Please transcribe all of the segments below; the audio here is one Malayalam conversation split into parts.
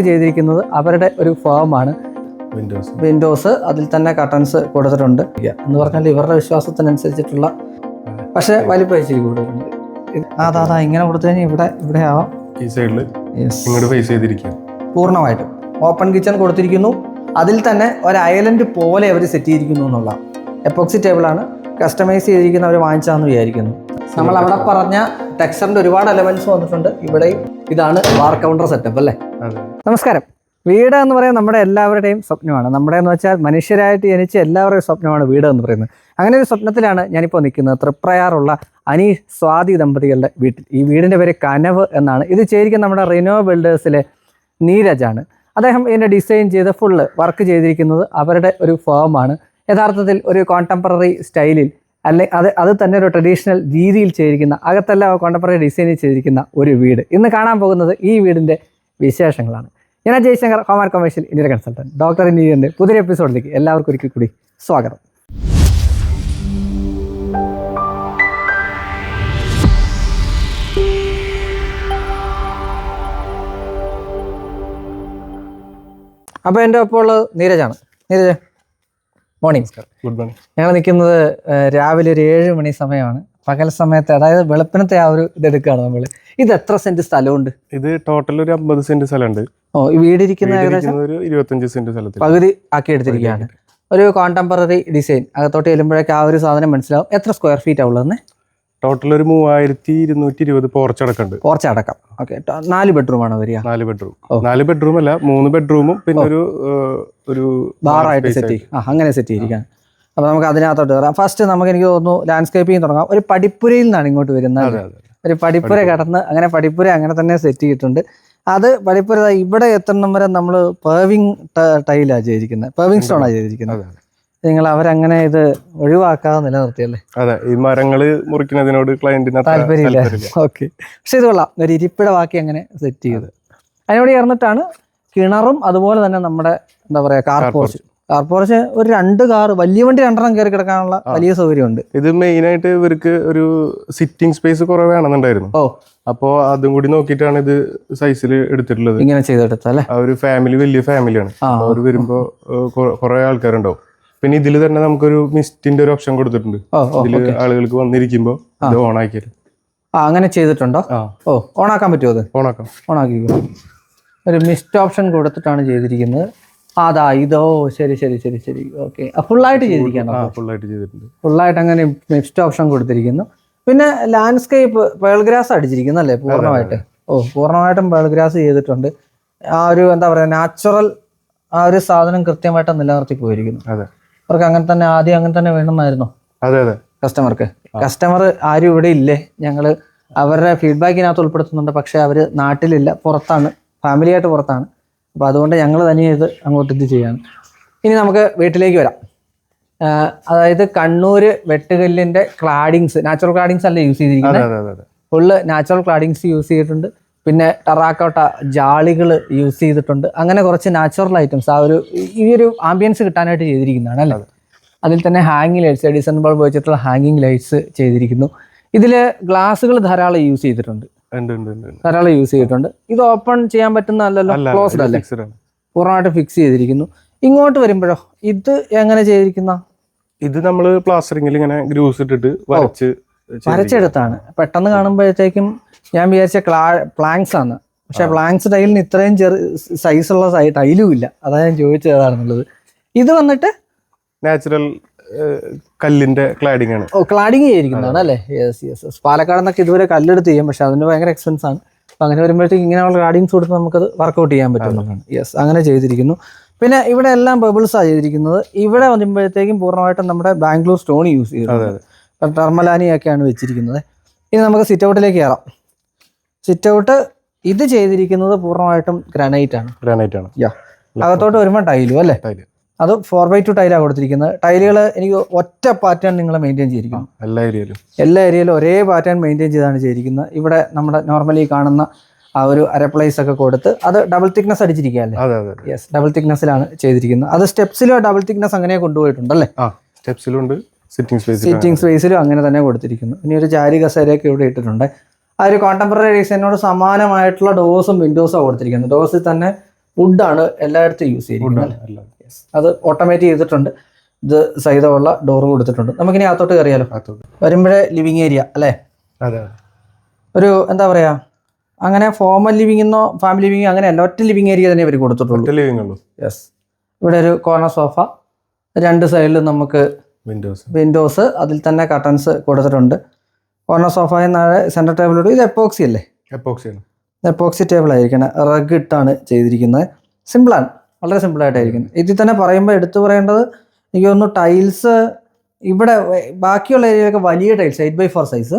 ചെയ്തിരിക്കുന്നത് അവരുടെ ഒരു ഫോമാണ് വിൻഡോസ് വിൻഡോസ് അതിൽ തന്നെ കട്ടൺസ് കൊടുത്തിട്ടുണ്ട്. എന്ന് പറഞ്ഞാൽ ഇവരുടെ വിശ്വാസത്തിനനുസരിച്ചിട്ടുള്ള പക്ഷേ വലിപ്പം ഇച്ചിരി കൂടുതലുണ്ട്. അതാ അതാ ഇങ്ങനെ കൊടുത്തു കഴിഞ്ഞാൽ ഇവിടെ ഇവിടെ ആവാം. ഈ സൈഡിൽ ഇങ്ങോട്ട് ഫേസ് ചെയ്തിരിക്കുക പൂർണമായിട്ടും. ഓപ്പൺ കിച്ചൺ കൊടുത്തിരിക്കുന്നു. അതിൽ തന്നെ ഒരു ഐലൻഡ് പോലെ അവർ സെറ്റ് ചെയ്തിരിക്കുന്നു എന്നുള്ള. എപ്പോക്സി ടേബിളാണ് കസ്റ്റമൈസ് ചെയ്തിരിക്കുന്ന അവർ വാങ്ങിച്ചാന്ന് വിചാരിക്കുന്നു. നമ്മൾ അവിടെ പറഞ്ഞ ടെക്സ്റ്ററിന്റെ ഒരുപാട് എലമെന്റ്സ് വന്നിട്ടുണ്ട്. ഇവിടെയും ഇതാണ് ബാർ കൗണ്ടർ സെറ്റപ്പ് അല്ലേ? നമസ്കാരം. വീട് എന്ന് പറയുന്നത് നമ്മുടെ എല്ലാവരുടെയും സ്വപ്നമാണ്. നമ്മുടെ എന്ന് വെച്ചാൽ മനുഷ്യരായിട്ട് ജനിച്ച എല്ലാവരുടെയും സ്വപ്നമാണ് വീട് എന്ന് പറയുന്നത്. അങ്ങനെ ഒരു സ്വപ്നത്തിലാണ് ഞാനിപ്പോൾ നിൽക്കുന്നത്. തൃപ്രയാറുള്ള അനി സ്വാതി ദമ്പതികളുടെ വീട്ടിൽ. ഈ വീടിന്റെ പേര് കനവ് എന്നാണ്. ഇത് ചെയ്തിരിക്കുന്ന നമ്മുടെ റിനോ ബിൽഡേഴ്സിലെ നീരജാണ്. അദ്ദേഹം ഇതിന്റെ ഡിസൈൻ ചെയ്ത് ഫുള്ള് വർക്ക് ചെയ്തിരിക്കുന്നത് അവരുടെ ഒരു ഫേമാണ് യഥാർത്ഥത്തിൽ ഒരു കോണ്ടംപററി സ്റ്റൈലിൽ അല്ലെ അത് അത് തന്നെ ഒരു ട്രഡീഷണൽ രീതിയിൽ ചെയ്തിരിക്കുന്ന അകത്തല്ല കോണ്ടംപററി ഡിസൈനിൽ ചെയ്തിരിക്കുന്ന ഒരു വീട്. ഇന്ന് കാണാൻ പോകുന്നത് ഈ വീടിന്റെ വിശേഷങ്ങളാണ്. ഞാൻ Jayashankar home and commercial Indian consultant doctor ഇന്ത്യന്റെ പുതിയ എപ്പിസോഡിലേക്ക് എല്ലാവർക്കും ഒരിക്കൽ കൂടി സ്വാഗതം. അപ്പോൾ എന്റെ ഒപ്പം ഉള്ളത് നീരജാണ് നീരജ് മോർണിംഗ് ഗുഡ് മോർണിംഗ് ഞങ്ങൾ നിൽക്കുന്നത് രാവിലെ ഒരു ഏഴ് മണി സമയമാണ്. പകൽ സമയത്ത് അതായത് വെളുപ്പിനത്തെ ആ ഒരു ഇതെടുക്കുകയാണ് നമ്മൾ ഇത് എത്ര സെന്റ് സ്ഥലമുണ്ട്? ഇത് ടോട്ടൽ ഒരു അമ്പത് സെന്റ് സ്ഥലമുണ്ട്. ഓ ഈ വീടിരിക്കുന്ന ഏകദേശം ഒരു ഇരുപത്തഞ്ച് സെന്റ് സ്ഥലത്തിൽ. പകുതി ആക്കി. എടുത്തിരിക്കുകയാണ് ഒരു കോണ്ടംപററി ഡിസൈൻ അകത്തോട്ട് ചെല്ലുമ്പോഴേക്ക് ആ ഒരു സാധനം മനസ്സിലാവും. എത്ര സ്ക്വയർ ഫീറ്റ് ഉള്ളതെന്ന്? ടോട്ടൽ ഒരു മൂവായിരത്തി ഇരുന്നൂറ്റി ഇരുപത് പോർച്ച് അടക്കമുണ്ട്. പോർച്ച് അടക്കം. ഓക്കെ നാല് ബെഡ്റൂം ആണ് വരിക? നാല് ബെഡ്റൂം നാല് ബെഡ്റൂം അല്ല മൂന്ന് ബെഡ്റൂമും പിന്നെ ഒരു ഒരു ബാറായിട്ട് സെറ്റ് ചെയ്യും. ആ അങ്ങനെ സെറ്റ് ചെയ്തിരിക്കാം അപ്പോൾ നമുക്ക് അതിനകത്തോട്ട് കയറാം. ഫസ്റ്റ് നമുക്ക് എനിക്ക് തോന്നുന്നു ലാൻഡ്സ്കേപ്പിംഗ് തുടങ്ങാം. ഒരു പടിപ്പുരയിൽ നിന്നാണ് ഇങ്ങോട്ട് വരുന്നത്. ഒരു പടിപ്പുര കടന്ന് അങ്ങനെ പടിപ്പുര അങ്ങനെ തന്നെ സെറ്റ് ചെയ്തിട്ടുണ്ട്. അത് പടിപ്പുര ദാ ഇവിടെ എത്തണം വരെ നമ്മൾ പേവിങ് ടൈലാണ് ചെയ്തിരിക്കുന്നത്. പേവിങ് സ്റ്റോണാണ് ചെയ്തിരിക്കുന്നത്. നിങ്ങൾ അവരങ്ങനെ ഇത് ഒഴിവാക്കാതെ നിലനിർത്തിയല്ലേ? അതെ ഈ മരങ്ങൾ മുറിക്കുന്നതിനോട് ക്ലയന്റിന് താല്പര്യമില്ല. ഓക്കെ പക്ഷെ ഇത് കൊള്ളാം ഒരു ഇരിപ്പിട ബാക്കി അങ്ങനെ സെറ്റ് ചെയ്ത്. അതിനോട് ചേർന്നിട്ടാണ് കിണറും അതുപോലെ തന്നെ നമ്മുടെ എന്താ പറയാ കാർ പോർച്ച് കാർ പോർച്ച് ഒരു രണ്ട് കാർ വലിയ വണ്ടി രണ്ടെണ്ണം കയറി കിടക്കാനുള്ള വലിയ സൗകര്യമുണ്ട്. ഇത് മെയിൻ ആയിട്ട് ഇവർക്ക് ഒരു സിറ്റിംഗ് സ്പേസ് കുറവാണെന്നുണ്ടായിരുന്നു. ഓ. അപ്പോൾ അതും കൂടി നോക്കിയിട്ടാണ് ഇത് സൈസിൽ എടുത്തിട്ടുള്ളത്. ഇങ്ങനെ ചെയ്തെടുത്തല്ലേ ഒരു ഫാമിലി വലിയ ഫാമിലിയാണ് അവർ വരുമ്പോ കുറെ ആൾക്കാരുണ്ടാവും. പിന്നെ ഇതിൽ തന്നെ നമുക്കൊരു മിസ്റ്റിന്റെ ഒരു ഓപ്ഷൻ കൊടുത്തിട്ടുണ്ട്. ഇതിൽ ആളുകൾക്ക് വന്നിരിക്കുമ്പോ ഇത് ഓൺ ആക്കിയത് ആ അങ്ങനെ ചെയ്തിട്ടുണ്ടോ? ഓ ഓൺ ആക്കാൻ പറ്റുമോ അത്? ഓൺ ആക്കാം ഓണാക്കിക്കോ. ഒരു മിസ്റ്റ് ഓപ്ഷൻ കൊടുത്തിട്ടാണ് ചെയ്തിരിക്കുന്നത്. അതാ ഇതോ ശരി ശരി ശരി ശരി. ഓക്കെ. ഫുള്ളായിട്ട് ചെയ്തിരിക്കുകയാണ് ഫുള്ളായിട്ട് ചെയ്തിട്ടുണ്ട്. ഫുള്ളായിട്ട് അങ്ങനെ മിസ്റ്റ് ഓപ്ഷൻ കൊടുത്തിരിക്കുന്നു. പിന്നെ ലാൻഡ്സ്കേപ്പ് പേൾഗ്രാസ് അടിച്ചിരിക്കുന്നു അല്ലേ? പൂർണമായിട്ട്. ഓ പൂർണമായിട്ടും പേൾഗ്രാസ് ചെയ്തിട്ടുണ്ട്. ആ ഒരു എന്താ പറയുക നാച്ചുറൽ ആ ഒരു സാധനം കൃത്യമായിട്ട് നിലനിർത്തി പോയിരിക്കുന്നു. അതെ. അവർക്ക് അങ്ങനെ തന്നെ ആദ്യം അങ്ങനെ തന്നെ വേണമെന്നായിരുന്നു അതെ അതെ. കസ്റ്റമർക്ക് കസ്റ്റമർ ആരും ഇവിടെ ഇല്ലേ? ഞങ്ങൾ അവരുടെ ഫീഡ്ബാക്കിനകത്ത് ഉൾപ്പെടുത്തുന്നുണ്ട്. പക്ഷേ അവർ നാട്ടിലില്ല. പുറത്താണ്. ഫാമിലി ആയിട്ട് പുറത്താണ്. അപ്പോൾ അതുകൊണ്ട് ഞങ്ങൾ തന്നെ ഇത് അങ്ങോട്ട് ഇത് ചെയ്യാണ്. ഇനി നമുക്ക് വീട്ടിലേക്ക് വരാം. അതായത് കണ്ണൂർ വെട്ടുകല്ലിന്റെ ക്ലാഡിങ്സ് നാച്ചുറൽ ക്ലാഡിങ്സ് അല്ല യൂസ് ചെയ്തിരിക്കുന്നത് ഫുള്ള് നാച്ചുറൽ ക്ലാഡിങ്സ് യൂസ് ചെയ്തിട്ടുണ്ട്. പിന്നെ ടറാക്കോട്ട ജാളികൾ യൂസ് ചെയ്തിട്ടുണ്ട്. അങ്ങനെ കുറച്ച് നാച്ചുറൽ ഐറ്റംസ് ആ ഒരു ഈ ഒരു ആംബിയൻസ് കിട്ടാനായിട്ട് ചെയ്തിരിക്കുന്നതാണ് അല്ലേ? അതിൽ തന്നെ ഹാങ്ങിങ് ലൈറ്റ്സ് എഡിസൺ ബൾബ് വെച്ചിട്ടുള്ള ഹാങ്ങിങ് ലൈറ്റ്സ് ചെയ്തിരിക്കുന്നു. ഇതിൽ ഗ്ലാസുകൾ ധാരാളം യൂസ് ചെയ്തിട്ടുണ്ട്. ധാരാളം യൂസ് ചെയ്തിട്ടുണ്ട്. ഇത് ഓപ്പൺ ചെയ്യാൻ പറ്റുന്ന അല്ലല്ലോ ക്ലോസ്ഡ് അല്ലേ? പൂർണമായിട്ട് ഫിക്സ് ചെയ്തിരിക്കുന്നു. ഇങ്ങോട്ട് വരുമ്പോഴോ ഇത് എങ്ങനെ ചെയ്തിരിക്കുന്ന? ഇത് നമ്മൾ പ്ലാസ്റ്ററിങ്ങിൽ ഇങ്ങനെ ഗ്രൂസ് ഇട്ടിട്ട് വരച്ച് വരച്ചെടുത്താണ്. പെട്ടെന്ന് കാണുമ്പോഴത്തേക്കും ഞാൻ വിചാരിച്ച ക്ലാ പ്ലാങ്ക്സ് ആണ്. പക്ഷെ പ്ലാങ്ക്സ് ടൈലിന് ഇത്രയും ചെറു സൈസുള്ള ടൈലും ഇല്ല. അതാ ഞാൻ ചോദിച്ചതാണെന്നുള്ളത് ഇത് വന്നിട്ട് നാച്ചുറൽ കല്ലിന്റെ ക്ലാഡിംഗ് ആണ്. ഓ ക്ലാഡിങ് ചെയ്തിരിക്കുന്നതാണ് അല്ലേ? യെസ് യെസ് പാലക്കാട് നിന്നൊക്കെ ഇതുവരെ കല്ലെടുത്ത് ചെയ്യും. പക്ഷെ അതിന് ഭയങ്കര എക്സ്പെൻസ് ആണ്. അപ്പം അങ്ങനെ വരുമ്പോഴത്തേക്ക് ഇങ്ങനെയുള്ള ക്ലാഡിങ്സ് കൊടുത്ത് നമുക്കത് വർക്കൗട്ട് ചെയ്യാൻ പറ്റുന്നതാണ് യെസ് അങ്ങനെ ചെയ്തിരിക്കുന്നു. പിന്നെ ഇവിടെ എല്ലാം ബബിൾസ് ബബിൾസാണ് ചെയ്തിരിക്കുന്നത്. ഇവിടെ വരുമ്പോഴത്തേക്കും പൂർണമായിട്ടും നമ്മുടെ ബാംഗ്ലൂർ സ്റ്റോൺ യൂസ് ചെയ്തിട്ടുണ്ട്. ടെർമലാനിയൊക്കെയാണ് വെച്ചിരിക്കുന്നത്. ഇനി നമുക്ക് സിറ്റ് ഔട്ടിലേക്ക് കയറാം. സിറ്റ് ഔട്ട് ഇത് ചെയ്തിരിക്കുന്നത് പൂർണമായിട്ടും ഗ്രാനൈറ്റ് ആണ്. ഗ്രാനൈറ്റ് ആണ്. യാ അകത്തോട്ട് വരുമ്പോൾ ടൈലും അല്ലേ? അത് ഫോർ ബൈ ടു ടൈലാണ് കൊടുത്തിരിക്കുന്നത്. ടൈലുകൾ എനിക്ക് ഒറ്റ പാറ്റേൺ നിങ്ങൾ മെയിന്റെയിൻ ചെയ്തിരിക്കുന്നു എല്ലാ ഏരിയയിലും എല്ലാ ഏരിയയിലും ഒരേ പാറ്റേൺ മെയിന്റെയിൻ ചെയ്താണ് ചെയ്തിരിക്കുന്നത്. ഇവിടെ നമ്മുടെ നോർമലി കാണുന്ന ആ ഒരു അരപ്ലൈസ് ഒക്കെ കൊടുത്ത് അത് ഡബിൾ തിക്നെസ് അടിച്ചിരിക്കുകയല്ലേ യെസ് ഡബിൾ തിക്നെസ്സിലാണ് ചെയ്തിരിക്കുന്നത്. അത് സ്റ്റെപ്സിലും ഡബിൾ തിക്നെസ് അങ്ങനെ കൊണ്ടുപോയിട്ടുണ്ടല്ലേ സ്റ്റെപ്സിലുണ്ട് സിറ്റിംഗ് സ്പേസ് സീറ്റിംഗ് സ്പേസിലും അങ്ങനെ. തന്നെ കൊടുത്തിരിക്കുന്നു. ഇനി ഒരു ചാരി കസേരയൊക്കെ ഇവിടെ ഇട്ടിട്ടുണ്ട്. ആ ഒരു കോണ്ടംപററി ഡിസൈനോട് സമാനമായിട്ടുള്ള ഡോസും വിൻഡോസും കൊടുത്തിരിക്കുന്നത്. ഡോസിൽ തന്നെ വുഡാണ് എല്ലായിടത്തും യൂസ് ചെയ്തിരിക്കുന്നത്. അത് ഓട്ടോമേറ്റ് ചെയ്തിട്ടുണ്ട്. ഇത് സഹിതമുള്ള ഡോർ കൊടുത്തിട്ടുണ്ട്. നമുക്കിനി അകത്തോട്ട് കയറിയാലോ? വരുമ്പോഴേ ലിവിങ് ഏരിയ അല്ലേ? ഒരു എന്താ പറയാ? അങ്ങനെ ഫോമൽ ലിവിംഗ് എന്നോ ഫാമിലി ലിവിംഗ് അങ്ങനെ അല്ല. ഒറ്റ ലിവിംഗ് ഏരിയ തന്നെ ഇവർ കൊടുത്തിട്ടുള്ളൂ. യെസ് ഇവിടെ ഒരു കോർണർ സോഫ രണ്ട് സൈഡിൽ നമുക്ക് വിൻഡോസ് വിൻഡോസ് അതിൽ തന്നെ കട്ടൻസ് കൊടുത്തിട്ടുണ്ട്. കോർണർ സോഫ നാളെ സെന്റർ ടേബിളോട് ഇത് എപ്പോക്സി അല്ലേ? എപ്പോക്സിയാണ് എപ്പോക്സി ടേബിൾ ആയിരിക്കണം. റഗ് ഇട്ടാണ് ചെയ്തിരിക്കുന്നത്. സിമ്പിളാണ് വളരെ സിമ്പിളായിട്ടായിരിക്കുന്നത് ഇതിൽ തന്നെ പറയുമ്പോൾ എടുത്തു പറയേണ്ടത് എനിക്ക് തോന്നുന്നു ടൈൽസ് ഇവിടെ ബാക്കിയുള്ള ഏരിയയിലൊക്കെ വലിയ tiles eight by four size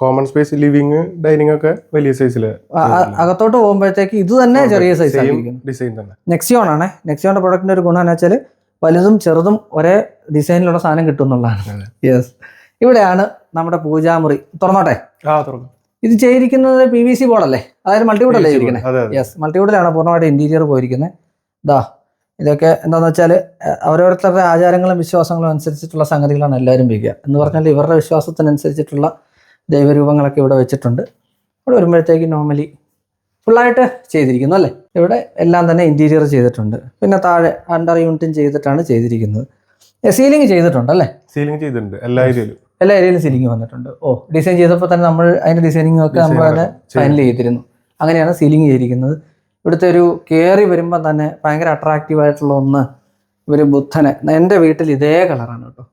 common space living dining ഒക്കെ വലിയ സൈസിൽ അകത്തോട്ട് പോകുമ്പോഴത്തേക്ക് ഇത് തന്നെ ചെറിയ സൈസ് ഡിസൈൻ തന്നെ. നെക്സിയോൺ ആണ്. നെക്സിയോണിന്റെ പ്രൊഡക്റ്റിന്റെ ഒരു ഗുണം എന്ന് വെച്ചാൽ വലുതും ചെറുതും ഒരേ ഡിസൈനിലുള്ള സാധനം കിട്ടും എന്നുള്ളതാണ്. യെസ് ഇവിടെയാണ് നമ്മുടെ പൂജാമുറി. തുറന്നോട്ടെ? ഇത് ചെയ്തിരിക്കുന്നത് പി വി സി ബോർഡല്ലേ അതായത് മൾട്ടിവുഡ് അല്ലേ ചെയ്തിരിക്കുന്നത്? യെസ് മൾട്ടിവുഡിലാണ് പൂർണമായിട്ട് ഇന്റീരിയർ പോയിരിക്കുന്നത്. ഇതാ ഇതൊക്കെ എന്താണെന്ന് വെച്ചാൽ അവരോരുത്തരുടെ ആചാരങ്ങളും വിശ്വാസങ്ങളും അനുസരിച്ചിട്ടുള്ള സംഗതികളാണ് എല്ലാവരും വയ്ക്കുക. എന്ന് പറഞ്ഞാൽ ഇവരുടെ വിശ്വാസത്തിനനുസരിച്ചിട്ടുള്ള ദൈവരൂപങ്ങളൊക്കെ ഇവിടെ വെച്ചിട്ടുണ്ട്. ഇവിടെ വരുമ്പോഴത്തേക്ക് നോർമലി ഫുള്ളായിട്ട് ചെയ്തിരിക്കുന്നു അല്ലേ? ഇവിടെ എല്ലാം തന്നെ ഇന്റീരിയർ ചെയ്തിട്ടുണ്ട്. പിന്നെ താഴെ അണ്ടർ യൂണിറ്റും ചെയ്തിട്ടാണ് ചെയ്തിരിക്കുന്നത്. സീലിംഗ് ചെയ്തിട്ടുണ്ട് അല്ലേ? സീലിംഗ് ചെയ്തിട്ടുണ്ട് എല്ലാ ഏരിയയിലും എല്ലാ ഏരിയയിലും സീലിംഗ് വന്നിട്ടുണ്ട്. ഓ ഡിസൈൻ ചെയ്തപ്പോൾ തന്നെ നമ്മൾ അതിന്റെ ഡിസൈനിങ് ഒക്കെ നമ്മൾ തന്നെ ഫൈനൽ ചെയ്തിരുന്നു. അങ്ങനെയാണ് സീലിംഗ് ചെയ്തിരിക്കുന്നത്. ഇവിടുത്തെ ഒരു കയറി വരുമ്പോൾ തന്നെ ഭയങ്കര അട്രാക്റ്റീവ് ആയിട്ടുള്ള ഒന്ന് ഒരു ബുദ്ധനെ. എന്റെ വീട്ടിൽ ഇതേ കളറാണ് കേട്ടോ.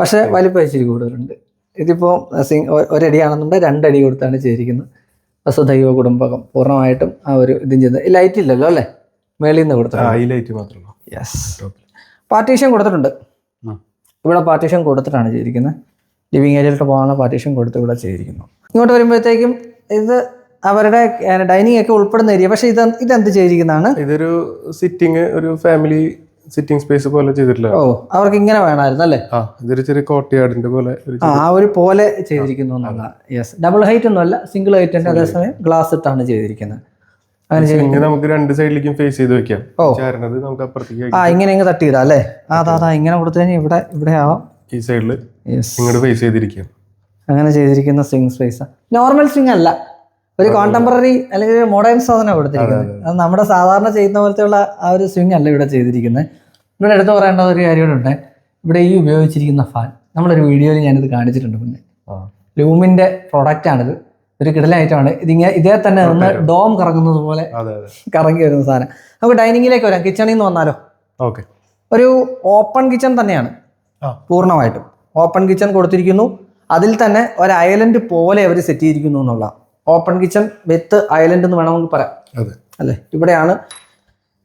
പക്ഷെ വലിപ്പം ഇച്ചിരി കൂടുതലുണ്ട്. ഇതിപ്പോൾ ഒരടിയാണെന്നുണ്ടെങ്കിൽ രണ്ടടി കൊടുത്താണ് ചെയ്തിരിക്കുന്നത്. വസുദൈവ കുടുംബകം പൂർണമായിട്ടും ആ ഒരു ഇതും ചെയ്ത്. ലൈറ്റ് ഇല്ലല്ലോ അല്ലേ? മേളിൽ നിന്ന് കൊടുത്തിട്ടുണ്ട്. യെസ് പാർട്ടീഷൻ കൊടുത്തിട്ടുണ്ട്. ഇവിടെ പാർട്ടീഷൻ കൊടുത്തിട്ടാണ് ചെയ്തിരിക്കുന്നത്. ലിവിങ് ഏരിയയിലോട്ട് പോകാനുള്ള പാർട്ടീഷൻ കൊടുത്ത് ഇവിടെ ചെയ്തിരിക്കുന്നു. ഇങ്ങോട്ട് വരുമ്പോഴത്തേക്കും ഇത് അവരുടെ ഡൈനിങ് ഒക്കെ ഉൾപ്പെടുന്ന ഏരിയ പക്ഷേ ഇത് ഇതെന്ത് ചെയ്തിരിക്കുന്നതാണ്? ഇതൊരു സിറ്റിംഗ് ഒരു ഫാമിലി സിറ്റിംഗ് സ്പേസ് പോലെ ചെയ്തിട്ടില്ല. ഓ അവർക്ക് ഇങ്ങനെ വേണമായിരുന്നു അല്ലേ? ആ ഇതൊരു ചെറിയ കോട്ടയാടിന്റെ പോലെ ആ ഒരു പോലെ ചെയ്തിരിക്കുന്നു എന്നുള്ള യെസ് ഡബിൾ ഹൈറ്റ് ഒന്നും അല്ല സിംഗിൾ ഹൈറ്റ് തന്നെ അതേസമയം ഗ്ലാസ് ഇട്ടാണ് ചെയ്തിരിക്കുന്നത്. അങ്ങനെ നമുക്ക് രണ്ട് സൈഡിലേക്കും ഫേസ് ചെയ്ത് വെക്കാം. ഓ. നമുക്ക് അപ്പുറത്തേക്ക് ആ ഇങ്ങനെ ഇങ്ങ് തട്ടിയിടാം അല്ലേ? അതാ അതാ ഇങ്ങനെ കൊടുത്തു കഴിഞ്ഞാൽ ഇവിടെ ഇവിടെ ആവാം. ഈ സൈഡിൽ ഇങ്ങോട്ട് ഫേസ് അങ്ങനെ ചെയ്തിരിക്കുന്ന സ്വിംഗ് സ്പേസ് നോർമൽ സ്വിംഗ് അല്ല. ഒരു കോണ്ടംപററി അല്ലെങ്കിൽ ഒരു മോഡേൺ സാധനം കൊടുത്തിരിക്കുന്നത്. അത്. നമ്മുടെ സാധാരണ ചെയ്യുന്ന പോലത്തെയുള്ള ആ ഒരു സ്വിംഗ് അല്ല ഇവിടെ ചെയ്തിരിക്കുന്നത്. ഇവിടെ എടുത്തു പറയേണ്ട ഒരു കാര്യമുണ്ട് ഇവിടെ ഈ ഉപയോഗിച്ചിരിക്കുന്ന ഫാൻ നമ്മളൊരു വീഡിയോയിൽ ഞാനിത് കാണിച്ചിട്ടുണ്ട് മുന്നേ. ലൂമിന്റെ പ്രോഡക്റ്റ് ആണിത്. ഒരു കിടലായിട്ടാണ് ഇതിങ്ങനെ ഇതേ തന്നെ നിന്ന് ഡോം കറങ്ങുന്നത് പോലെ കറങ്ങി വരുന്ന സാധനം. നമുക്ക് ഡൈനിങ്ങിലേക്ക് വരാം. കിച്ചണിൽ നിന്ന് വന്നാലോ? ഓക്കെ ഒരു ഓപ്പൺ കിച്ചൺ തന്നെയാണ്. പൂർണമായിട്ടും. ഓപ്പൺ കിച്ചൺ കൊടുത്തിരിക്കുന്നു. അതിൽ തന്നെ ഒരു ഐലൻഡ് പോലെ അവർ സെറ്റ് ചെയ്തിരിക്കുന്നു എന്നുള്ള. ഓപ്പൺ കിച്ചൺ വിത്ത് ഐലൻഡ് എന്ന് വേണമെങ്കിൽ പറയാം. അതെ. അല്ലേ? ഇവിടെയാണ്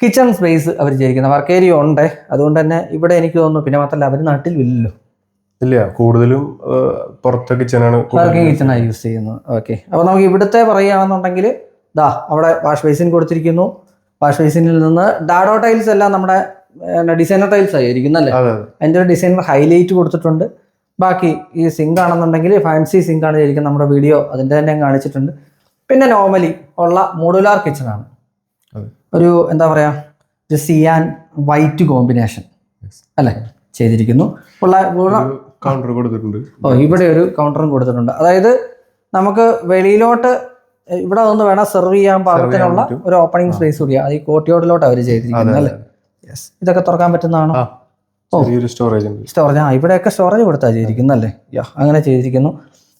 കിച്ചൺ സ്പേസ് അവർ ചെയ്തിരിക്കുന്നത്. വർക്ക് ഏരിയ ഉണ്ട്. അതുകൊണ്ട് തന്നെ ഇവിടെ എനിക്ക് തോന്നുന്നു പിന്നെ മാത്രമല്ല അവർ നാട്ടിൽ ഇല്ലല്ലോ. ഇല്ല. കൂടുതലും പുറത്തെ കിച്ചണാണ് വർക്കിംഗ് കിച്ചണാണ് യൂസ് ചെയ്യുന്നത്. ഓക്കെ അപ്പോൾ നമുക്ക് ഇവിടുത്തെ പറയുകയാണെന്നുണ്ടെങ്കിൽ ദാ അവിടെ വാഷ് ബേസിൻ കൊടുത്തിരിക്കുന്നു. വാഷ് ബേസിനിൽ നിന്ന് ഡാഡോ ടൈൽസ് എല്ലാം നമ്മുടെ ഡിസൈനർ ടൈൽസ് ആയിരിക്കും അല്ലേ? അതെ അതെ. അതിന്റെ ഒരു ഡിസൈനർ ഹൈലൈറ്റ് കൊടുത്തിട്ടുണ്ട്. ബാക്കി ഈ സിങ്ക് ആണെന്നുണ്ടെങ്കിൽ ഫാൻസി സിങ്ക് ആണ് ശരിക്കും നമ്മുടെ വീഡിയോ അതിന്റെ തന്നെ കാണിച്ചിട്ടുണ്ട്. പിന്നെ നോർമലി ഉള്ള മോഡുലാർ കിച്ചൺ ആണ്. ഒരു എന്താ പറയുക സിയാൻ വൈറ്റ് കോമ്പിനേഷൻ അല്ലെ? ചെയ്തിരിക്കുന്നു. ഉള്ള കൗണ്ടർ കൊടുത്തിട്ടുണ്ട്. ഓ ഇവിടെ ഒരു കൗണ്ടറും കൊടുത്തിട്ടുണ്ട്. അതായത് നമുക്ക് വെളിയിലോട്ട് ഇവിടെ ഒന്ന് വേണം സെർവ് ചെയ്യാൻ പാകത്തിനുള്ള ഒരു ഓപ്പണിംഗ് സ്പേസ് കൂടിയാണ് അത് ഈ കോട്ടിയോട്ടിലോട്ട് അവർ ചെയ്തിരിക്കുന്നത് അല്ലേ? യെസ് ഇതൊക്കെ തുറക്കാൻ പറ്റുന്നതാണോ? ചെറിയൊരു സ്റ്റോറേജ് ഉണ്ട്. സ്റ്റോറേജ് ആ ഇവിടെയൊക്കെ സ്റ്റോറേജ് കൊടുത്താ ചെയ്തിരിക്കുന്നല്ലേ യാ അങ്ങനെ ചെയ്തിരിക്കുന്നു.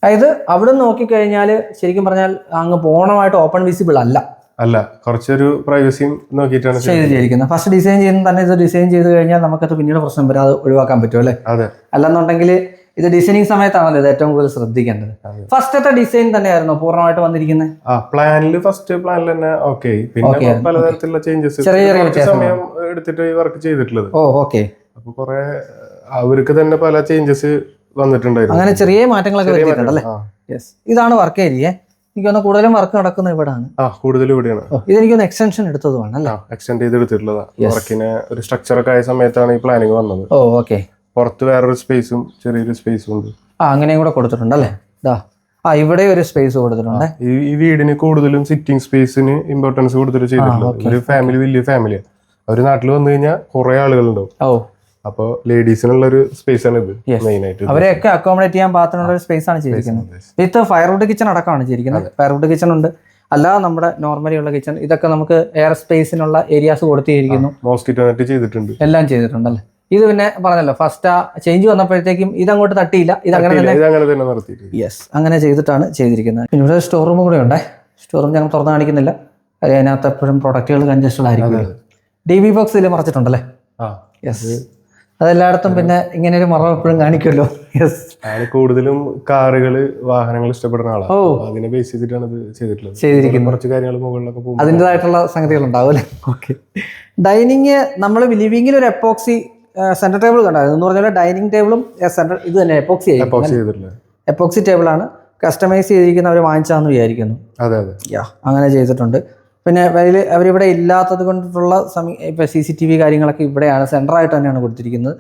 അതായത് അവിടെ നോക്കിക്കഴിഞ്ഞാൽ ശരിക്കും പറഞ്ഞാൽ അങ്ങ് പൂർണമായിട്ട് ഓപ്പൺ വിസിബിൾ അല്ല. അല്ല കുറച്ചൊരു പ്രൈവസിയും നോക്കിയിട്ടാണ് ചെയ്ത് ചെയ്തിരിക്കുന്നത്. ഫസ്റ്റ് ഡിസൈൻ ചെയ്യുന്ന തന്നെ ഇത് ഡിസൈൻ ചെയ്ത് കഴിഞ്ഞാൽ നമുക്കത് പിന്നീട് പ്രശ്നം വരാതെ ഒഴിവാക്കാൻ പറ്റും അല്ലേ? അതെ. അല്ലെന്നുണ്ടെങ്കിൽ ഇത് ഡിസൈനിങ് സമയത്താണല്ലോ ഇത് ഏറ്റവും കൂടുതൽ ശ്രദ്ധിക്കേണ്ടത്. ഫസ്റ്റ് ഫസ്റ്റത്തെ ഡിസൈൻ തന്നെയായിരുന്നു പൂർണമായിട്ട് വന്നിരിക്കുന്നത്? ആ പ്ലാനിൽ ഫസ്റ്റ് പ്ലാനിൽ തന്നെ ഓക്കെ പിന്നെ. പലതരത്തിലുള്ള ചേഞ്ചസ് ചെറിയ ചെറിയ. സമയം എടുത്തിട്ട് ഈ വർക്ക് ചെയ്തിട്ടുള്ളത്. ഓ ഓക്കെ അപ്പൊ കുറെ അവർക്ക് തന്നെ പല ചേഞ്ചസ് വന്നിട്ടുണ്ടായിരുന്നു. അങ്ങനെ ചെറിയ മാറ്റങ്ങളൊക്കെ വരുന്നുണ്ടല്ലേ യെസ് ഇതാണ് വർക്ക് ഏരിയ എനിക്കൊന്ന് കൂടുതലും വർക്ക് നടക്കുന്നത് ഇവിടാണ്. ആ കൂടുതൽ ഇവിടെയാണ്. ഇതെനിക്ക് ഇതെനിക്കൊന്ന് എക്സ്റ്റൻഷൻ എടുത്തതുമാണ് അല്ലേ? എക്സ്റ്റെൻഡ് ചെയ്ത് എടുത്തിട്ടുള്ളതാണ്. വർക്കിന് ഒരു സ്ട്രക്ചർ ഒക്കെ ആയ സമയത്താണ് ഈ പ്ലാനിങ് വന്നത്. ഓ ഓക്കെ പുറത്ത് വേറൊരു സ്പേസും ചെറിയൊരു സ്പേസും ഉണ്ട്. ആ അങ്ങനെയും കൂടെ കൊടുത്തിട്ടുണ്ട് അല്ലേ? ഇതാ ആ ഇവിടെ ഒരു സ്പേസ് കൊടുത്തിട്ടുണ്ട്. ഈ വീടിന് കൂടുതലും സിറ്റിംഗ് സ്പേസിന് ഇമ്പോർട്ടൻസ് കൊടുത്തിട്ട് ചെയ്തിട്ടുണ്ട്. ഒരു ഫാമിലി വലിയ ഫാമിലിയാണ് അവർ നാട്ടിൽ വന്നു കഴിഞ്ഞാൽ കുറെ ആളുകളുണ്ടാവും. ഓ. അപ്പോൾ ലേഡീസിനുള്ള ഒരു സ്പേസ് ആണ് ഇത് മെയിൻ ആയിട്ട് അവരെയൊക്കെ അക്കോമഡേറ്റ് ചെയ്യാൻ പാത്രമുള്ള ഒരു സ്പേസ് ആണ് ചെയ്തിരിക്കുന്നത്. വിത്ത് ഫയർവുഡ് കിച്ചൺ അടക്കമാണ് ചെയ്തിരിക്കുന്നത്. ഫയർവുഡ് കിച്ചൺ ഉണ്ട്. അല്ലാതെ നമ്മുടെ നോർമലി ഉള്ള കിച്ചൺ ഇതൊക്കെ നമുക്ക് എയർ സ്പേസിനുള്ള ഏരിയാസ് കൊടുത്തിരിക്കുന്നു. മോസ്കിറ്റോ നെറ്റ് ചെയ്തിട്ടുണ്ട്. എല്ലാം ചെയ്തിട്ടുണ്ട് അല്ലേ? ഇത് പിന്നെ പറഞ്ഞല്ലോ ഫസ്റ്റ് ആ ചേഞ്ച് വന്നപ്പോഴത്തേക്കും ഇത് അങ്ങോട്ട് തട്ടിയില്ല. ഇത് അങ്ങനെ തന്നെ യെസ് അങ്ങനെ ചെയ്തിട്ടാണ് ചെയ്തിരിക്കുന്നത്. പിന്നെ ഇവിടെ സ്റ്റോർ റൂം കൂടെ ഉണ്ടേ. സ്റ്റോർ റൂം ഞങ്ങൾ തുറന്നു കാണിക്കുന്നില്ല. അതിനകത്ത് എപ്പോഴും പ്രൊഡക്റ്റുകൾ കൺജസ്റ്റഡ് ആയിരിക്കും. ഡി ബി ബോക്സ് ഇതിൽ മറച്ചിട്ടുണ്ടല്ലേ? യെസ് അതെല്ലായിടത്തും പിന്നെ ഇങ്ങനെ ഒരു മറവ് എപ്പോഴും കാണിക്കുമല്ലോ. യെസ് കൂടുതലും കാറുകൾ വാഹനങ്ങൾ ഇഷ്ടപ്പെടുന്ന ആളാണ് ഓ. അപ്പൊ അതിനെ ബേസ് ചെയ്തിട്ടാണ് ഇത് ചെയ്തിട്ടുള്ളത്. ചെയ്തിരിക്കുന്നത്. കുറച്ച് കാര്യങ്ങൾ മുകളിലൊക്കെ പോകും അതിന്റെതായിട്ടുള്ള സംഗതികൾ ഉണ്ടാവും അല്ലേ? ഓക്കെ ഡൈനിങ് നമ്മൾ ലിവിങ്ങിൽ ഒരു എപ്പോക്സി സെന്റർ ടേബിൾ കണ്ടായിരുന്നു എന്ന് പറഞ്ഞാൽ ഡൈനിങ് ടേബിളും സെന്റർ ഇത് തന്നെ എപ്പോക്സി ആയിരിക്കും എപ്പോക്സി ചെയ്തിട്ടുള്ളത്. എപ്പോക്സി ടേബിളാണ് കസ്റ്റമൈസ് ചെയ്തിരിക്കുന്ന അവർ വാങ്ങിച്ചാന്ന് വിചാരിക്കുന്നു. അതെ അതെ. യാ അങ്ങനെ ചെയ്തിട്ടുണ്ട്. പിന്നെ വലിയ അവരിവിടെ ഇല്ലാത്തത് കൊണ്ടിട്ടുള്ള സമീ ഇപ്പം സി സി ടി വി കാര്യങ്ങളൊക്കെ ഇവിടെയാണ് സെന്ററായിട്ട് തന്നെയാണ് കൊടുത്തിരിക്കുന്നത്.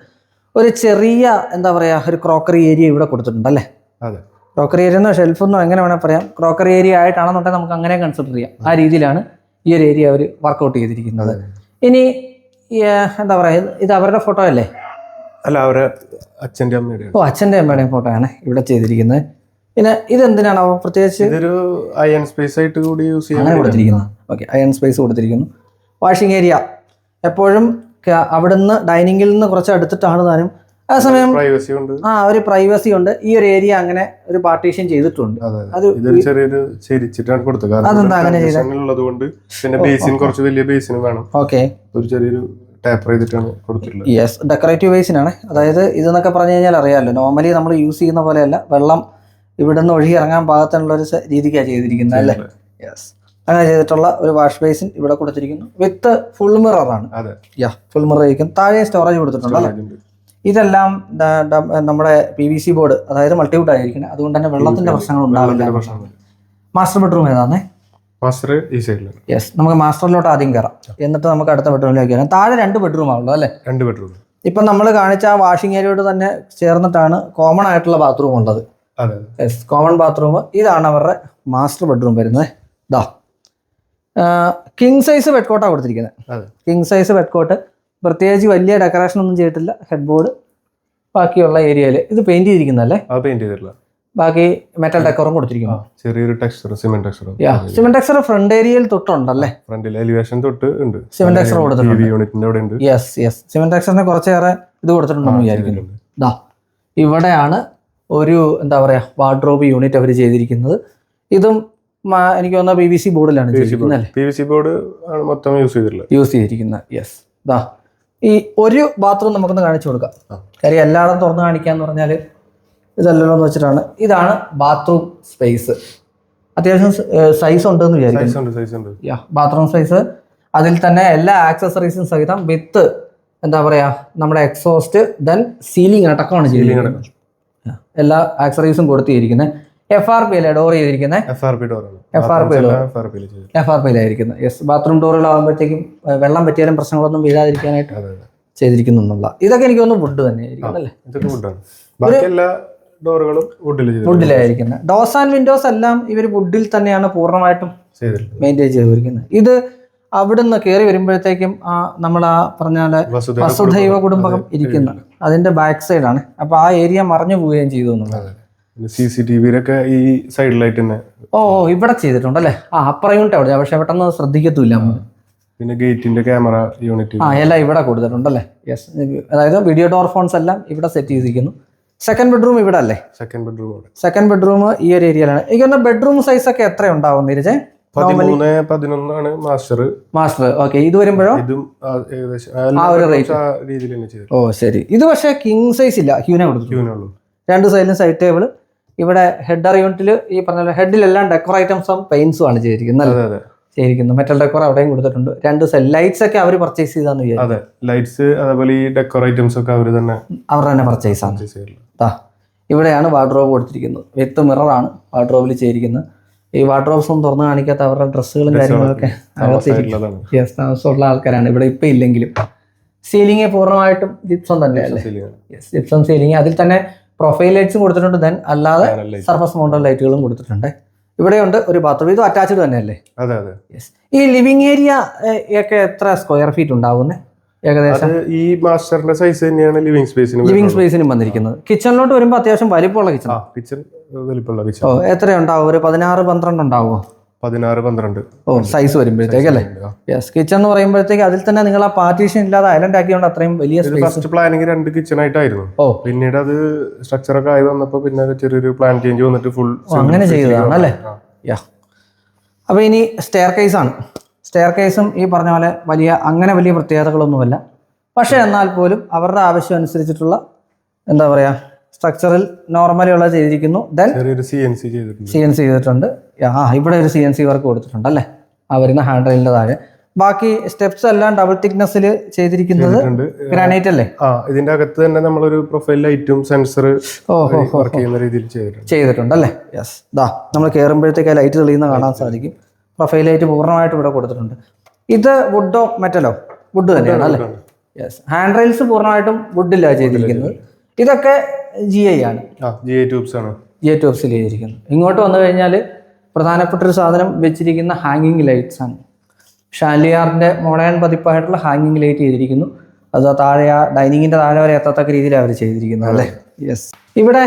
ഒരു ചെറിയ എന്താ പറയുക ഒരു ക്രോക്കറി ഏരിയ ഇവിടെ കൊടുത്തിട്ടുണ്ട് അല്ലേ? അതെ. ക്രോക്കറി ഏരിയ എന്നോ ഷെൽഫെന്നോ എങ്ങനെ വേണേൽ പറയാം. ക്രോക്കറി ഏരിയ ആയിട്ടാണെന്നുണ്ടെങ്കിൽ നമുക്ക് അങ്ങനെ കൺസിഡർ ചെയ്യാം. ആ രീതിയിലാണ് ഈ ഒരു ഏരിയ അവർ വർക്കൗട്ട് ചെയ്തിരിക്കുന്നത്. ഇനി എന്താ പറയുക ഇത് ഇത് അവരുടെ ഫോട്ടോ അല്ലേ? അല്ല അവരുടെ അച്ഛന്റെ അമ്മയുടെ ഓ അച്ഛന്റെ അമ്മയുടെ ഫോട്ടോ ആണ് ഇവിടെ ചെയ്തിരിക്കുന്നത്. പിന്നെ ഇതെന്തിനാണ് പ്രത്യേകിച്ച്? ഇതൊരു അയൺ സ്പേസ് ആയിട്ട് കൂടി യൂസ് ചെയ്യാൻ കൊടുത്തിരിക്കുന്നത് കൊടുത്തിരിക്കുന്നു. ഓക്കെ അയൺ സ്പേസ് കൊടുത്തിരിക്കുന്നു. വാഷിംഗ് ഏരിയ എപ്പോഴും അവിടുന്ന് ഡൈനിങ്ങിൽ നിന്ന് കുറച്ച് അടുത്തിട്ടാണ് താനും ആ സമയം പ്രൈവസി ഉണ്ട്. ആ ഒരു പ്രൈവസി ഉണ്ട്. ഈ ഒരു ഏരിയ അങ്ങനെ ഒരു പാർട്ടീഷൻ ചെയ്തിട്ടുണ്ട്. അതെ ചെറിയൊരു ചെരിച്ചിട്ടാണ് കൊടുത്തത്. അതെന്താ അങ്ങനെ പിന്നെ ബേസിൻ കുറച്ച് വലിയ ബേസിന് വേണം. ഓക്കെ ഒരു ചെറിയൊരു ടാപ്പർ ചെയ്തിട്ടാണ് കൊടുത്തിട്ടുള്ളത്. യെസ് ഡെക്കറേറ്റീവ് ബേസിനാണ് അതായത് ഇതെന്നൊക്കെ പറഞ്ഞു കഴിഞ്ഞാൽ അറിയാമല്ലോ. നോർമലി നമ്മൾ യൂസ് ചെയ്യുന്ന പോലെയല്ല. വെള്ളം ഇവിടെ നിന്ന് ഒഴുകി ഇറങ്ങാൻ പാകത്തിനുള്ള ഒരു രീതിക്കാണ് ചെയ്തിരിക്കുന്നത് അല്ലേ? യെസ് അങ്ങനെ ചെയ്തിട്ടുള്ള ഒരു വാഷ് ബേസിൻ ഇവിടെ കൊടുത്തിരിക്കുന്നു. വിത്ത് ഫുൾ മിററാണ് യാ ഫുൾ മിറർ ഇരിക്കും താഴെ സ്റ്റോറേജ് കൊടുത്തിട്ടുണ്ട് അല്ലേ? ഇതെല്ലാം നമ്മുടെ പി വി സി ബോർഡ് അതായത് മൾട്ടിവുഡ് ആയിരിക്കുന്നത് അതുകൊണ്ട് തന്നെ വെള്ളത്തിന്റെ പ്രശ്നങ്ങൾ ഉണ്ടാവില്ല. മാസ്റ്റർ ബെഡ്റൂം ഏതാണേ മാസ്റ്റർ ഈ സൈഡിലാണ് യെസ് നമുക്ക് മാസ്റ്ററിലോട്ട് ആദ്യം കയറാം എന്നിട്ട് നമുക്ക് അടുത്ത ബെഡ്റൂമിലേക്ക് വരാം. താഴെ രണ്ട് ബെഡ്റൂം ആണല്ലോ അല്ലേ? രണ്ട് ബെഡ്റൂം ഇപ്പം നമ്മൾ കാണിച്ച ആ വാഷിംഗ് ഏരിയയോട് തന്നെ ചേർന്നിട്ടാണ് കോമൺ ആയിട്ടുള്ള ബാത്റൂം ഉള്ളത്. യെസ് കോമൺ ബാത്റൂം ഇതാണ് അവരുടെ മാസ്റ്റർ ബെഡ്റൂം വരുന്നത്. ഇതാ കിങ് സൈസ് ബെഡ് കോട്ടാണ് കൊടുത്തിരിക്കുന്നത് കിങ് സൈസ് ബെഡ്കോട്ട് പ്രത്യേകിച്ച് വലിയ ഡെക്കറേഷൻ ഒന്നും ചെയ്തിട്ടില്ല. ഹെഡ് ബോർഡ് ബാക്കിയുള്ള ഏരിയയിൽ ഇത് പെയിന്റ് ചെയ്തിരിക്കുന്നല്ലേ പെയിന്റ് ചെയ്തിട്ടില്ല. ബാക്കി മെറ്റൽ ഡെക്കറും കൊടുത്തിരിക്കുന്നു. ചെറിയൊരു texture cement texture cement texture front ഏരിയയിൽ തൊട്ടുണ്ടല്ലേ? ഫ്രണ്ടിൽ എലിവേഷൻ തൊട്ട് ഉണ്ട്. സിമെന്റ് ടെക്സ്ചർ കൊടുത്തിട്ടുണ്ട്. യൂണിറ്റിന്റെ അവിടെ ഉണ്ട്. യെസ് യെസ് സിമെന്റ് ടെക്സറിന് കുറച്ചേറെ ഇത് കൊടുത്തിട്ടുണ്ടെന്ന് വിചാരിക്കുന്നു. ദാ. ഇവിടെയാണ് ഒരു എന്താ പറയാ വാർഡ്രോബ് യൂണിറ്റ് അവർ ചെയ്തിരിക്കുന്നത്. ഇതും എനിക്ക് തോന്നുന്ന പി വി സി ബോർഡിലാണ് ചെയ്തിരിക്കുന്നത് അല്ലേ? പി വി സി ബോർഡ് മൊത്തം യൂസ് ചെയ്തിട്ടുള്ളത്. യൂസ് ചെയ്തിരിക്കുന്നത്. യെസ് ദാ ഈ ഒരു ബാത്റൂം നമുക്കൊന്ന് കാണിച്ചു കൊടുക്കാം. കാര്യം എല്ലായിടം തുറന്ന് കാണിക്കാന്ന് പറഞ്ഞാൽ ഇതല്ലല്ലോ എന്ന് വെച്ചിട്ടാണ്. ഇതാണ് ബാത്റൂം സ്പേസ് അത്യാവശ്യം സൈസ് ഉണ്ടെന്ന് വിചാരിക്കുന്നു. യാ ബാത്റൂം സൈസ് അതിൽ തന്നെ എല്ലാ ആക്സസറീസും സഹിതം വിത്ത് എന്താ പറയാ നമ്മുടെ എക്സോസ്റ്റ് ദെൻ സീലിംഗ് അടക്കമാണ് Yeah. എല്ലാ ആക്സറീസും കൊടുത്തിരിക്കുന്നത് എഫ് ആർ പി അല്ലേ ഡോർ ചെയ്തിരിക്കുന്നത് F R P door. F R P F R പിയിലായിരിക്കുന്നത് yes bathroom ഡോറുകളാകുമ്പോഴത്തേക്കും വെള്ളം പറ്റിയാലും പ്രശ്നങ്ങളൊന്നും വീഴാതിരിക്കാനായിട്ട് ചെയ്തിരിക്കുന്നു എന്നുള്ള. ചെയ്തിരിക്കുന്നുള്ള ഇതൊക്കെ എനിക്ക് തോന്നുന്നു വുഡ് തന്നെ ആയിരിക്കും അല്ലേ? ഇതൊക്കെ വുഡാണ് ബാക്കി എല്ലാ ഡോറുകളും വുഡിലായിരിക്കുന്നത് ഡോസ് ആൻഡ് വിൻഡോസ് എല്ലാം ഇവർ വുഡിൽ തന്നെയാണ് പൂർണമായിട്ടും മെയിന്റെയിൻ ചെയ്തിരിക്കുന്നത് ഇത് അവിടുന്ന് കയറി വരുമ്പോഴത്തേക്കും ആ നമ്മൾ ആ പറഞ്ഞാൽ വസുധൈവ കുടുംബം. ഇരിക്കുന്ന. അതിന്റെ ബാക്ക് സൈഡാണ് അപ്പൊ ആ ഏരിയ മറിഞ്ഞു പോവുകയും ചെയ്തു എന്നുള്ളത്. സി സി ടി വിയിലൊക്കെ ഈ സൈഡിലായിട്ട് തന്നെ ഓ ഇവിടെ ചെയ്തിട്ടുണ്ട് അല്ലേ ആ അപ്പറയുണ്ട് അവിടെ. പക്ഷെ പെട്ടെന്ന് ശ്രദ്ധിക്കത്തില്ല. പിന്നെ ഗേറ്റിന്റെ ക്യാമറ യൂണിറ്റ് ആ എല്ലാം ഇവിടെ കൊടുത്തിട്ടുണ്ട് കൊടുത്തിട്ടുണ്ടല്ലേ? യെസ് അതായത് വീഡിയോ ഡോർ ഫോൺസ് എല്ലാം ഇവിടെ സെറ്റ് ചെയ്തിരിക്കുന്നു. സെക്കൻഡ് ബെഡ്റൂം ഇവിടെ അല്ലേ? സെക്കൻഡ് ബെഡ്റൂം സെക്കൻഡ് ബെഡ്റൂം ഈ ഒരു ഏരിയയിലാണ് എനിക്ക് ബെഡ്റൂം സൈസ് ഒക്കെ എത്ര ഉണ്ടാവും നീരജെ? പതിമൂന്ന് പതിനൊന്നാണ് മാസ്റ്റർ മാസ്റ്റർ ഓക്കെ ഇത് വരുമ്പോഴോ? ഇതും ആ ഏകദേശം ആ ഒരു ചെയ്തു. ഓ ശരി. ഇത് പക്ഷേ കിങ് സൈസ് ഇല്ല. ഹ്യൂനെ കൊടുത്തു രണ്ട് സൈഡിലും സൈഡ് ടേബിൾ ഇവിടെ ഹെഡർ യൂണിറ്റിൽ ഈ പറഞ്ഞ ഹെഡിലെല്ലാം ഡെക്കോർ ഐറ്റംസും പെയിൻസും ആണ് ചെയ്തിരിക്കുന്നത് അതെ ചെയ്തിരിക്കുന്നത്. മെറ്റൽ ഡെക്കോർ അവിടെയും കൊടുത്തിട്ടുണ്ട്. രണ്ട് സൈഡ് ലൈറ്റ്സ് ഒക്കെ അവർ പർച്ചേസ് ചെയ്താന്ന് വിചാരിച്ചു അതെ ലൈറ്റ്സ് അതേപോലെ ഈ ഡെക്കോർ ഐറ്റംസ് ഒക്കെ അവർ തന്നെ അവർ തന്നെ പർച്ചേസ് ആണ്. ഇവിടെയാണ് വാർഡ്രോബ് കൊടുത്തിരിക്കുന്നത്. വിത്ത് മിററാണ് വാർഡ്രോബിൽ ചെയ്തിരിക്കുന്നത്. ഈ വാർഡ്രോബ്സ് ഒന്നും തുറന്ന് കാണിക്കാത്ത അവരുടെ ഡ്രസ്സുകളും കാര്യങ്ങളൊക്കെ. യെസ് താമസമുള്ള ആൾക്കാരാണ്. ഇവിടെ ഇപ്പം ഇല്ലെങ്കിലും. സീലിംഗ് പൂർണമായിട്ടും ജിപ്സം തന്നെയല്ലേ? യെസ് ജിപ്സം സീലിംഗ് അതിൽ തന്നെ പ്രൊഫൈൽ ലൈറ്റ്സും കൊടുത്തിട്ടുണ്ട്. ദെൻ അല്ലാതെ സർഫസ് മൗണ്ടർ ലൈറ്റുകളും കൊടുത്തിട്ടുണ്ട്. ഇവിടെയുണ്ട് ഒരു ബാത്റൂം ഇത് അറ്റാച്ച്ഡ് തന്നെയല്ലേ? അതെ അതെ. യെസ് ഈ ലിവിംഗ് ഏരിയ ഒക്കെ എത്ര സ്ക്വയർ ഫീറ്റ് ഉണ്ടാവുന്നത് ഏകദേശം. ഈ മാസ്റ്ററിന്റെ സൈസ് തന്നെയാണ് ലിവിംഗ് സ്പേസിനും ലിവിംഗ് സ്പേസിനും വന്നിരിക്കുന്നത്. കിച്ചണിലോട്ട് വരുമ്പോൾ അത്യാവശ്യം വലിപ്പമുള്ള കിച്ചൺ കിച്ചൺ വലിപ്പമുള്ള കിച്ചൺ ഓ എത്ര ഉണ്ടാവും ഒരു പതിനാറ് പന്ത്രണ്ട് ഉണ്ടാവുമോ? പതിനാറ് പന്ത്രണ്ട്. ഓ സൈസ് വരുമ്പോഴത്തേക്ക് അല്ലേ? യെസ് കിച്ചൺ എന്ന് പറയുമ്പോഴത്തേക്ക് അതിൽ തന്നെ നിങ്ങൾ ആ പാർട്ടീഷൻ ഇല്ലാതെ ഐലൻഡ് ആക്കിയോണ്ട് അത്രയും വലിയ ഫസ്റ്റ് പ്ലാനിങ് രണ്ട് കിച്ചൺ ആയിട്ടായിരുന്നു. ഓ. പിന്നീട് അത് സ്ട്രക്ചർ ഒക്കെ ആയി വന്നപ്പോൾ പിന്നെ ചെറിയൊരു പ്ലാൻ ചേഞ്ച് വന്നിട്ട് ഫുൾ അങ്ങനെ ചെയ്തതാണ്. അല്ലേ യാ അപ്പോൾ ഇനി സ്റ്റെയർ കേസ് ആണ്. സ്റ്റെയർ കേസും ഈ പറഞ്ഞ പോലെ വലിയ അങ്ങനെ വലിയ പ്രത്യേകതകളൊന്നുമല്ല. പക്ഷേ എന്നാൽ പോലും അവരുടെ ആവശ്യം അനുസരിച്ചിട്ടുള്ള എന്താ പറയുക സ്ട്രക്ചറിൽ നോർമലി ഉള്ളത് ചെയ്തിരിക്കുന്നു. ദെൻ സി എൻ സി ചെയ്തിട്ടുണ്ട്. ആ ഇവിടെ ഒരു സി എൻ സി വർക്ക് കൊടുത്തിട്ടുണ്ട് അല്ലേ? ആ വരുന്ന ഹാൻഡ് റെയിലിന്റെ താഴെ. ബാക്കി സ്റ്റെപ്സ് എല്ലാം ഡബിൾ തിക്നെസ്സിൽ ചെയ്തിരിക്കുന്നത് ഗ്രാനൈറ്റ് അല്ലേ? ആ ഇതിന്റെ അകത്ത് തന്നെ നമ്മളൊരു പ്രൊഫൈൽ ലൈറ്റും സെൻസർ വർക്ക് ചെയ്യുന്ന രീതിയിൽ ചെയ്തിട്ടുണ്ട്. ചെയ്തിട്ടുണ്ട് അല്ലേ? യെസ് ദാ നമ്മൾ കയറുമ്പോഴത്തേക്ക് ലൈറ്റ് തെളിയുന്ന കാണാൻ സാധിക്കും. ലൈറ്റ് പൂർണമായിട്ട് ഇവിടെ കൊടുത്തിട്ടുണ്ട്. ഇത് വുഡോ മെറ്റലോ വുഡ് തന്നെയാണ് അല്ലേ? യെസ് ഹാൻഡ് റെയിൽസ് പൂർണമായിട്ടും വുഡിലാണ് ചെയ്തിരിക്കുന്നത്. ഇതൊക്കെ ജി ഐ ആണ്. ജി ഐ ട്യൂബ്സ് ആണ്. ജി ഐ ടോപ്സിൽ ചെയ്തിരിക്കുന്നത്. ഇങ്ങോട്ട് വന്നു കഴിഞ്ഞാൽ പ്രധാനപ്പെട്ട ഒരു സാധനം വെച്ചിരിക്കുന്ന ഹാങ്ങിങ് ലൈറ്റ്സ് ആണ്. ഷാലിയാറിന്റെ മോഡേൺ പതിപ്പായിട്ടുള്ള ഹാങ്ങിങ് ലൈറ്റ് ചെയ്തിരിക്കുന്നു. അത് താഴെ ആ ഡൈനിങ്ങിന്റെ താഴെ വരെ എത്തത്തക്ക രീതിയിൽ അവർ ചെയ്തിരിക്കുന്നത് അല്ലേ? യെസ് ഇവിടെ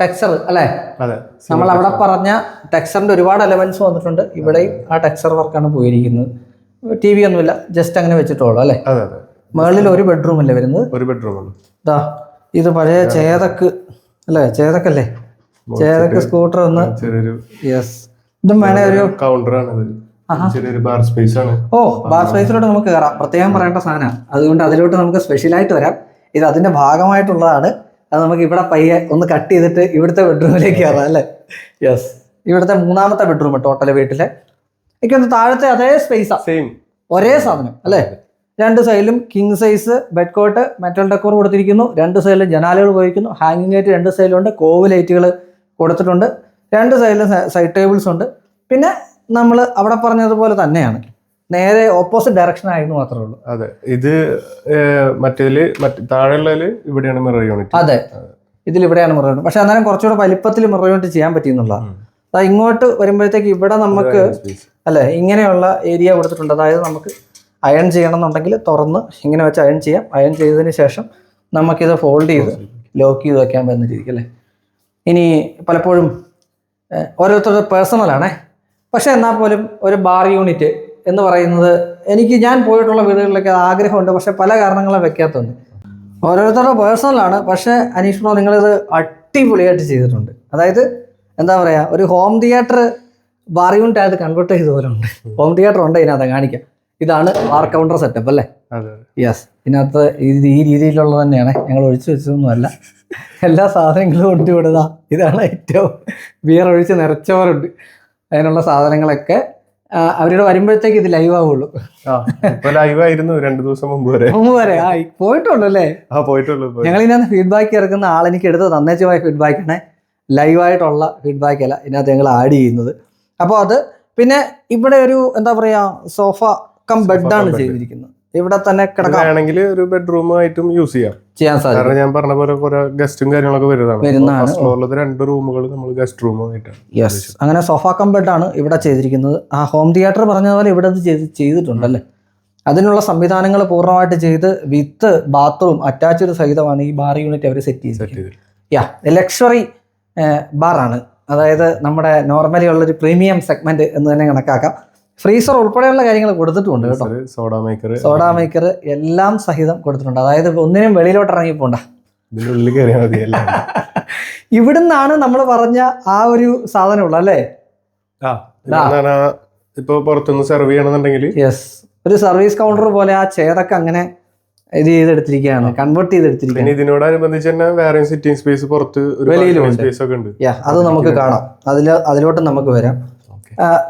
ടെക്സ്ചർ അല്ലേ? അതെ. നമ്മൾ അവിടെ പറഞ്ഞ ടെക്സറിന്റെ ഒരുപാട് എലമെന്റ്സ് വന്നിട്ടുണ്ട്. ഇവിടെയും ആ ടെക്സർ വർക്കാണ് പോയിരിക്കുന്നത്. ടി വി ഒന്നുമില്ല ജസ്റ്റ് അങ്ങനെ വെച്ചിട്ടുള്ളൂ അല്ലേ? മേളിൽ ഒരു ബെഡ്റൂം അല്ലേ വരുന്നത്? ഒരു ബെഡ്റൂം ആണ് ഇതാ ഇത് പഴയ ചേതക്ക് അല്ലേ? ചേതക്കല്ലേ? ചേതക്ക് സ്കൂട്ടർ ഒന്ന് യെസ് ഇതും വേണേ ഒരു കൗണ്ടർ ഇത്. ചെറിയൊരു ബാർ സ്പേസ് ആണ്. ഓ ബാർ സ്പേസിലോട്ട് നമുക്ക് കയറാം പ്രത്യേകം പറയേണ്ട സാധനമാണ്. അതുകൊണ്ട് അതിലോട്ട് നമുക്ക് സ്പെഷ്യലായിട്ട് വരാം. ഇത് അതിന്റെ ഭാഗമായിട്ടുള്ളതാണ്. അത് നമുക്ക് ഇവിടെ പയ്യെ ഒന്ന് കട്ട് ചെയ്തിട്ട് ഇവിടുത്തെ ബെഡ്റൂമിലേക്ക് കയറാം അല്ലേ? യെസ് ഇവിടുത്തെ മൂന്നാമത്തെ ബെഡ്റൂം ടോട്ടൽ വീട്ടിലെ. എനിക്കൊന്ന് താഴത്തെ അതേ സ്പേസാ സെയിം ഒരേ സാധനം അല്ലേ? രണ്ട് സൈഡിലും king size bed cot metal decor കൊടുത്തിരിക്കുന്നു. രണ്ട് സൈഡിലും ജനാലുകൾ ഉപയോഗിക്കുന്നു. ഹാങ്ങിങ് ലൈറ്റ് രണ്ട് സൈഡിലുണ്ട് കോവ് ലൈറ്റുകൾ കൊടുത്തിട്ടുണ്ട്. രണ്ട് സൈഡിലും സൈഡ് ടേബിൾസ് ഉണ്ട്. പിന്നെ നമ്മൾ അവിടെ പറഞ്ഞതുപോലെ തന്നെയാണ്. നേരെ ഓപ്പോസിറ്റ് ഡയറക്ഷൻ ആയിരുന്നു മാത്രമേ ഉള്ളൂ. അതെ. ഇത് മറ്റേതിൽ താഴെയുള്ള താഴെയുള്ളതിൽ ഇവിടെയാണ് മിറർ യൂണിറ്റ് അതെ. ഇതിൽ ഇവിടെയാണ് മിറർ യൂണിറ്റ് പക്ഷെ അന്നേരം കുറച്ചുകൂടെ വലിപ്പത്തിൽ മിറർ യൂണിറ്റ് ചെയ്യാൻ പറ്റിയെന്നുള്ളതാണ് അതായത് ഇങ്ങോട്ട് വരുമ്പോഴത്തേക്ക് ഇവിടെ നമുക്ക് അല്ലെ ഇങ്ങനെയുള്ള ഏരിയ കൊടുത്തിട്ടുണ്ട്. അതായത് നമുക്ക് അയൺ ചെയ്യണമെന്നുണ്ടെങ്കിൽ തുറന്ന് ഇങ്ങനെ വെച്ച് അയൺ ചെയ്യാം. അയൺ ചെയ്തതിന് ശേഷം നമുക്കിത് ഫോൾഡ് ചെയ്ത് ലോക്ക് ചെയ്ത്. വെക്കാൻ പറ്റുന്ന രീതിക്ക് അല്ലേ? ഇനി പലപ്പോഴും ഓരോരുത്തരുടെ പേഴ്സണലാണേ പക്ഷെ എന്നാൽ പോലും ഒരു ബാർ യൂണിറ്റ് എന്ന് പറയുന്നത് എനിക്ക് ഞാൻ പോയിട്ടുള്ള വീടുകളിലൊക്കെ ആഗ്രഹമുണ്ട് പക്ഷെ പല കാരണങ്ങളും വെക്കാത്തുണ്ട് ഓരോരുത്തരുടെ പേഴ്സണലാണ് പക്ഷേ അനീഷ് ബ്രോ നിങ്ങളിത് അടിപൊളിയായിട്ട് ചെയ്തിട്ടുണ്ട്. അതായത് എന്താ പറയുക ഒരു ഹോം തിയേറ്റർ ബാർ യൂണിറ്റ് ആയിട്ട് കൺവേർട്ട് ചെയ്ത പോലെ ഉണ്ട്. ഹോം തിയേറ്റർ ഉണ്ട് ഇതിനകത്ത് കാണിക്കാം. ഇതാണ് ബാർ കൗണ്ടർ സെറ്റപ്പ് അല്ലേ? യെസ് ഇതിനകത്ത് ഇത് ഈ രീതിയിലുള്ളത് തന്നെയാണ്. ഞങ്ങൾ ഒഴിച്ചു വെച്ചതൊന്നുമല്ല എല്ലാ സാധനങ്ങളും ഉണ്ട് ഇതാണ് ഏറ്റവും ബിയർ ഒഴിച്ച് നിറച്ചവരുണ്ട്. അതിനുള്ള സാധനങ്ങളൊക്കെ അവരുടെ വരുമ്പോഴത്തേക്ക് ഇത് ലൈവ് ആവുള്ളൂ. ഇപ്പൊ ലൈവ് ആയിരുന്നു രണ്ടു ദിവസം മുമ്പ് വരെ. മുമ്പ് വരെ. ആ പോയിട്ടുണ്ടല്ലേ ആ പോയിട്ടുള്ളൂ ഞങ്ങൾ ഇതിനകത്ത് ഫീഡ്ബാക്ക് ഇറക്കുന്ന ആൾ എനിക്ക് എടുത്ത് തന്നേച്ചുമായ ഫീഡ്ബാക്കാണ് ലൈവായിട്ടുള്ള ഫീഡ്ബാക്ക് അല്ല ഇതിനകത്ത് ഞങ്ങൾ ആഡ് ചെയ്യുന്നത്. അപ്പോൾ അത് പിന്നെ ഇവിടെ ഒരു എന്താ പറയുക സോഫ കം ബെഡാണ് ചെയ്തിരിക്കുന്നത്. ഇവിടെ തന്നെ കിടക്കാണെങ്കിൽ ഒരു ബെഡ്റൂം ആയിട്ടും യൂസ് ചെയ്യാം. ചെയ്യാൻ സാധിക്കും. കാരണം ഞാൻ പറഞ്ഞ പോലെ കുറെ ഗസ്റ്റും കാര്യങ്ങളൊക്കെ വരുന്നതാണ്. രണ്ട് റൂമുകൾ നമ്മൾ ഗസ്റ്റ് റൂം യെസ് അങ്ങനെ സോഫ കം ആണ് ഇവിടെ ചെയ്തിരിക്കുന്നത്. ആ ഹോം തിയേറ്റർ പറഞ്ഞതുപോലെ ഇവിടെ അത് ചെയ്ത് ചെയ്തിട്ടുണ്ടല്ലേ? അതിനുള്ള സംവിധാനങ്ങൾ പൂർണമായിട്ട് ചെയ്ത് വിത്ത് ബാത്റൂം അറ്റാച്ച്ഡ് സഹിതമാണ് ഈ ബാർ യൂണിറ്റ് അവർ സെറ്റ് ചെയ്ത് യാ ലക്ഷറി ബാറാണ് അതായത് നമ്മുടെ നോർമലി ഉള്ളൊരു പ്രീമിയം സെഗ്മെന്റ് എന്ന് തന്നെ കണക്കാക്കാം. ഫ്രീസർ ഉൾപ്പെടെയുള്ള കാര്യങ്ങൾ കൊടുത്തിട്ടുണ്ട് കേട്ടോ. Soda maker. സോഡാ മേക്കർ എല്ലാം സഹിതം കൊടുത്തിട്ടുണ്ട്. അതായത് ഒന്നിനും വെളിയിലോട്ട് ഇറങ്ങി പോണ്ട. ഇവിടുന്നാണ് നമ്മൾ പറഞ്ഞ ആ ഒരു സാധനമുള്ള അല്ലേ? ഇപ്പൊ പുറത്തുനിന്ന് സെർവ് ചെയ്യണമെന്നുണ്ടെങ്കിൽ യെസ് ഒരു സർവീസ് കൗണ്ടർ പോലെ ആ ചെയറൊക്കെ അങ്ങനെ ഇത് ചെയ്തെടുത്തിരിക്കുകയാണ് കൺവേർട്ട് ചെയ്തെടുത്തിരിക്കുകയാണ്. ഇതിനോടനുബന്ധിച്ച് തന്നെ വേറെ സിറ്റിംഗ് സ്പേസ് പുറത്ത്. സ്പേസ് ഒക്കെ ഉണ്ട്. അത് നമുക്ക് കാണാം. അതിൽ അതിലോട്ട് നമുക്ക് വരാം.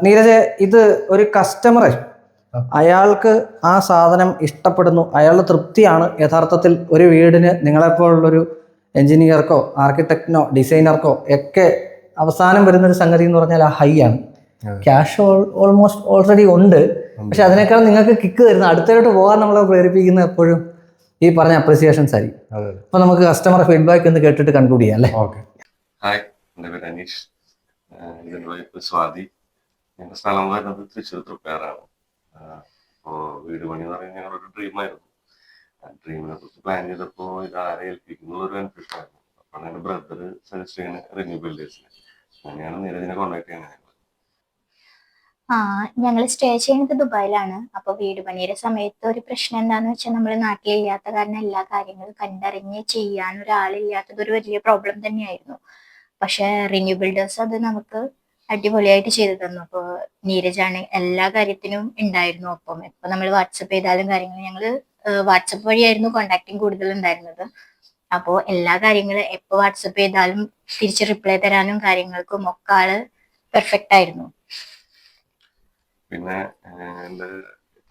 നീരജ് ഇത് ഒരു കസ്റ്റമറെ അയാൾക്ക് ആ സാധനം ഇഷ്ടപ്പെടുന്നു. അയാളുടെ തൃപ്തിയാണ്. യഥാർത്ഥത്തിൽ ഒരു വീടിന് നിങ്ങളെപ്പോലുള്ളൊരു എഞ്ചിനീയർക്കോ ആർക്കിടെക്റ്റിനോ ഡിസൈനർക്കോ ഒക്കെ അവസാനം വരുന്നൊരു സംഗതി എന്ന് പറഞ്ഞാൽ ആ ഹൈ ആണ്. ക്യാഷ് ഓൾമോസ്റ്റ് ഓൾറെഡി ഉണ്ട്. പക്ഷെ അതിനേക്കാൾ നിങ്ങൾക്ക് കിക്ക് തരുന്ന. അടുത്തായിട്ട് പോകാൻ നമ്മളെ പ്രേരിപ്പിക്കുന്ന എപ്പോഴും ഈ പറഞ്ഞ അപ്രിസിയേഷൻസ് ആയിരിക്കും അതെ. അപ്പൊ നമുക്ക് കസ്റ്റമർ ഫീഡ്ബാക്ക് എന്ന് കേട്ടിട്ട് കൺക്ലൂഡ് ചെയ്യാം അല്ലേ? ഹായ് എന്റെ പേര് അനീഷ്. വൈഫ് സ്വാതി. ഞങ്ങളുടെ സ്ഥലം വരുന്നത് തൃശ്ശൂർ തൃപ്പയാറാണ് അപ്പോൾ വീട് പണി എന്ന് പറയുന്നത് ഞങ്ങളൊരു ഡ്രീമായിരുന്നു ആ ഡ്രീമിനെ കുറിച്ച് പ്ലാൻ ചെയ്തപ്പോൾ ഇത് ആരെ ഏൽപ്പിക്കുന്ന ഒരു കൺഫ്യൂഷൻ ആയിരുന്നു. അപ്പോൾ എന്റെ ബ്രദർ സജസ്റ്റ് ചെയ്യുന്ന റിന്യൂ ബിൽഡേഴ്സിനെ അങ്ങനെയാണ് നീരജിനെ കോൺടാക്ട് ചെയ്യുന്നത് ആ ഞങ്ങൾ സ്റ്റേ ചെയ്യുന്നത് ദുബായിലാണ്. അപ്പൊ വീട് പണിയുടെ സമയത്ത് ഒരു പ്രശ്നം എന്താണെന്ന് വെച്ചാൽ നമ്മൾ നാട്ടിലില്ലാത്ത കാരണം എല്ലാ കാര്യങ്ങളും കണ്ടറിഞ്ഞ് ചെയ്യാൻ ഒരാളില്ലാത്തത് ഒരു വലിയ പ്രോബ്ലം തന്നെയായിരുന്നു. പക്ഷെ റിന്യൂ ബിൽഡേഴ്സ് അത് നമുക്ക് അടിപൊളിയായിട്ട് ചെയ്തു തന്നു. അപ്പോൾ നീരജാണ് എല്ലാ കാര്യത്തിനും ഉണ്ടായിരുന്നു ഒപ്പം. ഇപ്പൊ നമ്മൾ വാട്സപ്പ് ചെയ്താലും കാര്യങ്ങൾ ഞങ്ങൾ വാട്സപ്പ് വഴിയായിരുന്നു കോണ്ടാക്ടിങ് കൂടുതൽ ഉണ്ടായിരുന്നത് അപ്പോൾ എല്ലാ കാര്യങ്ങളും എപ്പൊ വാട്സപ്പ് ചെയ്താലും തിരിച്ച് റിപ്ലൈ തരാനും കാര്യങ്ങൾക്കും ഒക്കെ ആൾ പെർഫെക്റ്റ് ആയിരുന്നു. പിന്നെ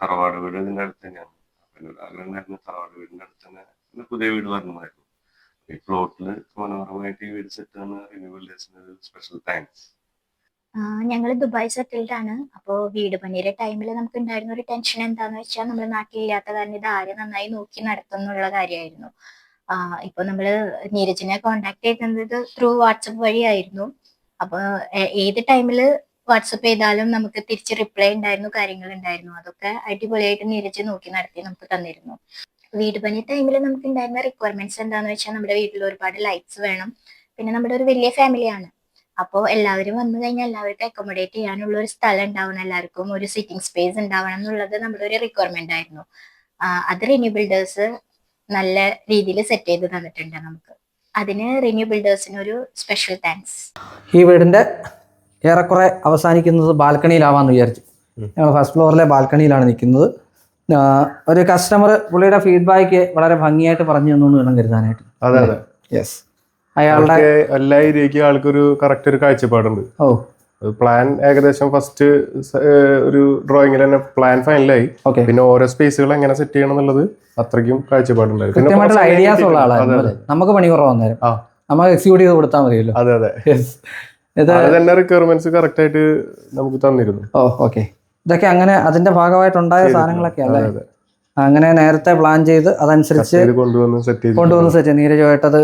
തറവാട് വീട് ഇതിന്റെ അടുത്ത് തന്നെയാണ് ആഗ്രഹം തറവാട് വീടിന്റെ അടുത്ത് തന്നെ പുതിയ വീട് വരണമായിരുന്നു. ഈ പ്ലോട്ടിൽ മനോഹരമായിട്ട് ഈ വീട് സെറ്റ് ആണ് റിന്യൂവൽസിന് ഒരു സ്പെഷ്യൽ താങ്ക്സ് ഞങ്ങൾ ദുബായ് സെറ്റിൽഡ് ആണ്. അപ്പോൾ വീട് പണിയുടെ ടൈമിൽ നമുക്ക് ഉണ്ടായിരുന്ന ഒരു ടെൻഷൻ എന്താന്ന് വെച്ചാൽ നമ്മൾ നാട്ടിലില്ലാത്ത കാരണം ഇത് ആര് നന്നായി നോക്കി നടത്തും എന്നുള്ള കാര്യമായിരുന്നു ഇപ്പൊ നമ്മൾ നീരജിനെ കോണ്ടാക്ട് ചെയ്തത് ത്രൂ വാട്സപ്പ് വഴിയായിരുന്നു. അപ്പൊ ഏത് ടൈമിൽ വാട്സപ്പ് ചെയ്താലും നമുക്ക് തിരിച്ച് റിപ്ലൈ ഉണ്ടായിരുന്നു കാര്യങ്ങൾ ഉണ്ടായിരുന്നു. അതൊക്കെ അടിപൊളിയായിട്ട് നീരജ് നോക്കി നടത്തി നമുക്ക് തന്നിരുന്നു. വീട് പണി ടൈമിൽ നമുക്ക് ഉണ്ടായിരുന്ന റിക്വയർമെന്റ്സ് എന്താണെന്ന് വെച്ചാൽ നമ്മുടെ വീട്ടിൽ ഒരുപാട് ലൈറ്റ്സ് വേണം. പിന്നെ നമ്മുടെ ഒരു വലിയ ഫാമിലിയാണ് അപ്പോൾ എല്ലാവരും വന്നു കഴിഞ്ഞാൽ എല്ലാവർക്കും അക്കോമഡേറ്റ് ചെയ്യാനുള്ള ഒരു സ്ഥലം ഉണ്ടാവണം എല്ലാവർക്കും ഒരു സിറ്റിംഗ് സ്പേസ് ഉണ്ടാവണം എന്നുള്ളത് നമ്മുടെ ഒരു റിക്വയർമെന്റ് ആയിരുന്നു. അത് റിന്യൂ ബിൽഡേഴ്സ് നല്ല രീതിയിൽ സെറ്റ് ചെയ്ത് തന്നിട്ടുണ്ട് നമുക്ക്. അതിന് റിന്യൂ ബിൽഡേഴ്സിന് ഒരു സ്പെഷ്യൽ താങ്ക്സ് ഈ വീടിന്റെ ഏറെക്കുറെ അവസാനിക്കുന്നത് ബാൽക്കണിയിലാവാന്ന് വിചാരിച്ചു. ഞങ്ങൾ ഫസ്റ്റ് ഫ്ലോറിലെ ബാൽക്കണിയിലാണ് നിൽക്കുന്നത്. ഒരു കസ്റ്റമർ പുള്ളിയുടെ ഫീഡ്ബാക്ക് വളരെ ഭംഗിയായിട്ട് പറഞ്ഞു തന്നു വേണം കരുതാനായിട്ട്. അതെ അതെ. യെസ് അയാളുടെ എല്ലാ ഏരിയക്കും ആൾക്കൊരു കറക്റ്റ് ഒരു കാഴ്ചപ്പാടുണ്ട്. ഓ. പ്ലാൻ ഏകദേശം ഫസ്റ്റ് ഒരു ഡ്രോയിങ്ങിൽ തന്നെ പ്ലാൻ ഫൈനലായി പിന്നെ ഓരോ സ്പേസുകൾ എങ്ങനെ സെറ്റ് ചെയ്യണം എന്നുള്ളത് അത്രയ്ക്കും കാഴ്ചപ്പാടുണ്ടായിരുന്നു ഐഡിയാസ് ഉള്ള ആളാണ് നമുക്ക് പണി. നമുക്ക് എക്സിക്യൂട്ട് ചെയ്ത് കൊടുത്താൽ മതിയല്ലോ. അതെ അതെ. തന്നെ റിക്വയർമെന്റ്സ് കറക്റ്റ് ആയിട്ട് നമുക്ക് തന്നിരുന്നു. ഓ ഓക്കെ ഇതൊക്കെ അങ്ങനെ അതിന്റെ ഭാഗമായിട്ടുണ്ടായ സാധനങ്ങളൊക്കെ അല്ലേ. അങ്ങനെ നേരത്തെ പ്ലാൻ ചെയ്ത് അതനുസരിച്ച് കൊണ്ടുവന്ന് സെറ്റ് ചെയ്ത് കൊണ്ടുവന്ന് സെറ്റ് നീരജമായിട്ടത്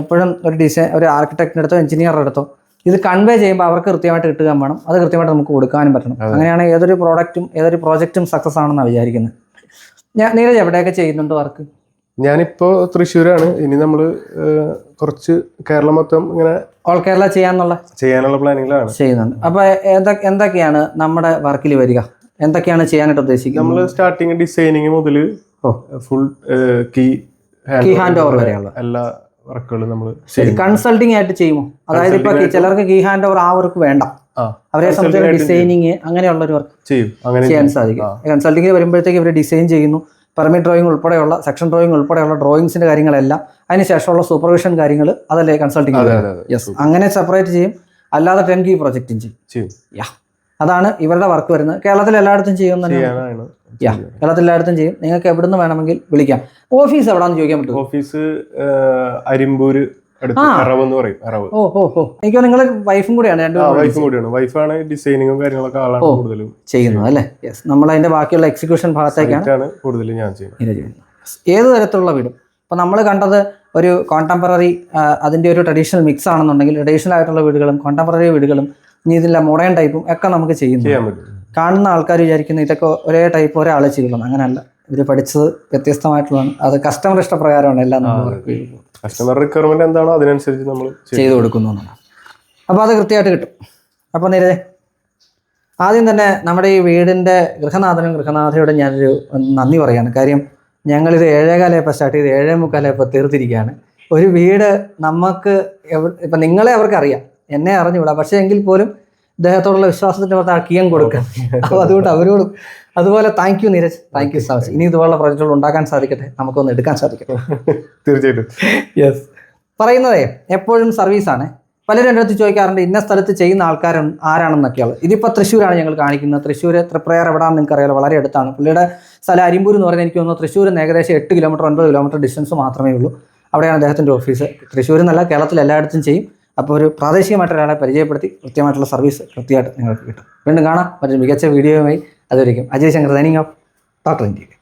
എപ്പോഴും ഒരു ഡിസൈൻ ഒരു ആർക്കിടെക്റ്റിന്റെ അടുത്തോ എഞ്ചിനീയറുടെ അടുത്തോ ഇത് കൺവേ ചെയ്യുമ്പോൾ അവർക്ക് കൃത്യമായിട്ട് കിട്ടുക വേണം. അത് കൃത്യമായിട്ട് നമുക്ക് കൊടുക്കാനും പറ്റണം. അങ്ങനെയാണ് ഏതൊരു പ്രോഡക്റ്റും ഏതൊരു പ്രോജക്റ്റും സക്സസ് ആണെന്നാണ് വിചാരിക്കുന്നത് ഞാൻ നീരജ് എവിടെയൊക്കെ ചെയ്യുന്നുണ്ട് വർക്ക് ഞാനിപ്പോ തൃശ്ശൂരാണ്. ഇനി നമ്മൾ കുറച്ച് കേരളം മൊത്തം ഇങ്ങനെ ഓൾ കേരള ചെയ്യാന്നുള്ള? ചെയ്യാനുള്ള പ്ലാനിങ്ങിലാണ്. ചെയ്യുന്നുണ്ട്. അപ്പോൾ എന്തൊക്കെ എന്തൊക്കെയാണ് നമ്മുടെ വർക്കിൽ വരിക? എന്തൊക്കെയാണ് ചെയ്യാനായിട്ട് ഉദ്ദേശിക്കുന്നത്? നമ്മൾ സ്റ്റാർട്ടിങ് ഡിസൈനിങ് മുതൽ ഫുൾ കീ ഹാൻഡ് ഓവർ വരെയാണ് വരെയുള്ള. എല്ലാ വർക്കുകളും നമ്മൾ ശരി. കൺസൾട്ടിങ് ആയിട്ട് ചെയ്യുമോ അതായത് ഇപ്പൊ ചിലർക്ക് കീ ഹാൻഡ് ഓവർ ആ വർക്ക് വേണ്ട. അവരെ സംബന്ധിച്ച് ഡിസൈനിങ് അങ്ങനെയുള്ള ഒരു വർക്ക് ചെയ്യും. അങ്ങനെ ചെയ്യാൻ സാധിക്കും. കൺസൾട്ടിങ്ങിൽ വരുമ്പോഴത്തേക്ക് ഇവർ ഡിസൈൻ ചെയ്യുന്നു. പെർമിറ്റ് ഡ്രോയിങ് ഉൾപ്പെടെയുള്ള സെക്ഷൻ ഡ്രോയിങ് ഉൾപ്പെടെയുള്ള ഡ്രോയിങ്സിന്റെ കാര്യങ്ങളെല്ലാം അതിനുശേഷമുള്ള സൂപ്പർവിഷൻ കാര്യങ്ങൾ അതല്ലേ കൺസൾട്ടിങ് അതെ അതെ അതെ. യെസ് അങ്ങനെ സെപ്പറേറ്റ് ചെയ്യും. അല്ലാതെ ടെൻ കീ പ്രൊജക്റ്റും ചെയ്യും. ചെയ്യും. യാ അതാണ് ഇവരുടെ വർക്ക് വരുന്നത്. കേരളത്തിൽ എല്ലായിടത്തും ചെയ്യും യാ കേരളത്തിൽ എല്ലായിടത്തും ചെയ്യും. നിങ്ങൾക്ക് എവിടുന്ന് വേണമെങ്കിൽ വിളിക്കാം. ഓഫീസ് എവിടാന്ന് ചോദിക്കാൻ പറ്റും ഓഫീസ് അരിമ്പൂര് ഓ ഓ ഓ എനിക്ക് നിങ്ങൾ വൈഫും കൂടിയാണ് വൈഫും കൂടിയാണ്. വൈഫാണ് ഡിസൈനിങ്ങും കാര്യങ്ങളൊക്കെ ആളാണ്. കൂടുതലും. ചെയ്യുന്നത് അല്ലേ? യെസ് നമ്മൾ അതിന്റെ ബാക്കിയുള്ള എക്സിക്യൂഷൻ ഭാഗത്തേക്കാണ് കൂടുതലും ഞാൻ ചെയ്യുന്നത്. ചെയ്യുന്നത്. ഏത് തരത്തിലുള്ള വീടും? ഇപ്പം നമ്മൾ കണ്ടത് ഒരു കോണ്ടംപററി അതിന്റെ ഒരു ട്രഡീഷണൽ മിക്സ് ആണെന്നുണ്ടെങ്കിൽ ട്രഡീഷണൽ ആയിട്ടുള്ള വീടുകളും കോണ്ടംപററി വീടുകളും ഇനി ഇതില്ല മോഡേൺ ടൈപ്പും ഒക്കെ നമുക്ക് ചെയ്യുന്നു. കാണുന്ന ആൾക്കാർ വിചാരിക്കുന്നു ഇതൊക്കെ ഒരേ ടൈപ്പ് ഒരാളെ ചെയ്യുള്ളൂ. അങ്ങനെയല്ല ഇവർ പഠിച്ചത് വ്യത്യസ്തമായിട്ടുള്ളതാണ്. അത് കസ്റ്റമർ ഇഷ്ടപ്രകാരമാണ് എല്ലാം. കസ്റ്റമർ റിക്വയർമെന്റ് എന്താണോ അതിനനുസരിച്ച് നമ്മൾ ചെയ്തു കൊടുക്കുന്നു അപ്പൊ അപ്പോൾ അത് കൃത്യമായിട്ട് കിട്ടും. അപ്പോൾ ആദ്യം തന്നെ നമ്മുടെ ഈ വീടിന്റെ ഗൃഹനാഥനും ഗൃഹനാഥയോടും ഞാനൊരു നന്ദി പറയാണ്. കാര്യം ഞങ്ങളിത് ഏഴേകാലയപ്പോൾ സ്റ്റാർട്ട് ചെയ്ത് ഏഴേ മുക്കാലയപ്പോൾ തീർത്തിരിക്കുകയാണ്. ഒരു വീട് നമുക്ക് ഇപ്പം നിങ്ങളെ അവർക്കറിയാം എന്നെ അറിഞ്ഞുകൂടാ. പക്ഷേ എങ്കിൽ പോലും ഇദ്ദേഹത്തോടുള്ള വിശ്വാസത്തിന്റെ പുറത്ത് ആ കീയം കൊടുക്കുക അപ്പോൾ അതുകൊണ്ട് അവരോട് അതുപോലെ thank you Neeraj. Thank you so much ഇനി ഇതുപോലുള്ള പ്രോജക്റ്റുകൾ ഉണ്ടാക്കാൻ സാധിക്കട്ടെ. നമുക്കൊന്ന് എടുക്കാൻ സാധിക്കട്ടെ. തീർച്ചയായിട്ടും. യെസ് പറയുന്നതേ എപ്പോഴും സർവീസാണ് പലരും എന്റെ അടുത്ത് ചോദിക്കാറുണ്ട് ഇന്ന സ്ഥലത്ത് ചെയ്യുന്ന ആൾക്കാർ ആരാണെന്നൊക്കെയാണ് ഇതിപ്പോൾ തൃശ്ശൂരാണ് ഞങ്ങൾ കാണിക്കുന്നത്. തൃശ്ശൂർ തൃപ്രയർ എവിടെയാണെന്ന് നിങ്ങൾക്ക് അറിയാലോ വളരെ അടുത്താണ്. പുള്ളിയുടെ സ്ഥലം അരിമ്പൂർ എന്ന് പറഞ്ഞാൽ എനിക്ക് തോന്നുന്നു തൃശ്ശൂർ നിന്ന് ഏകദേശം എട്ട് കിലോമീറ്റർ ഒൻപത് കിലോമീറ്റർ ഡിസ്റ്റൻസ് മാത്രമേ ഉള്ളൂ. അവിടെയാണ് അദ്ദേഹത്തിന്റെ ഓഫീസ് തൃശ്ശൂരിൽ നിന്നല്ല കേരളത്തിൽ എല്ലായിടത്തും ചെയ്യും. അപ്പോൾ ഒരു പ്രാദേശികമായിട്ട് ഒരാളെ പരിചയപ്പെടുത്തി കൃത്യമായിട്ടുള്ള സർവീസ് കൃത്യമായിട്ട് നിങ്ങൾക്ക് കിട്ടും. വീണ്ടും കാണാം. മറ്റൊരു മികച്ച വീഡിയോയുമായി അതുവരെയും Ajay Shankar signing off Doctor India